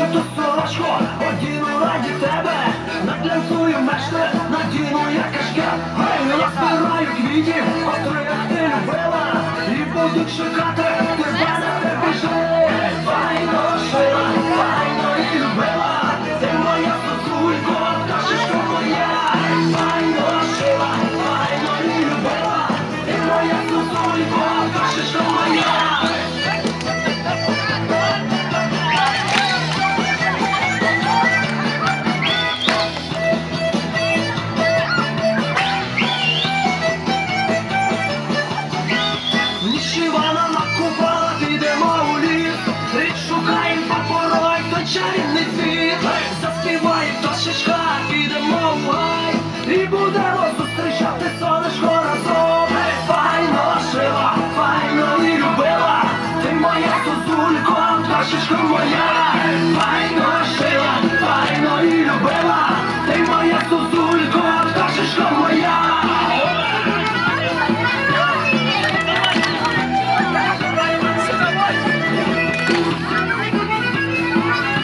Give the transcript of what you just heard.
вишиту сорочку, одіну раді тебе, наглянцую мешти, надіну я кашкет. Я збираю квітів, острих ти любила, і будуть шукати шукає шукаєм папорой, до чарівниці, світ Заспіває пташечка, підемо в гай. І буде зустрічати сонечко разом. Файно жила, файно і любила. Ти моя сузулько, дощечка моя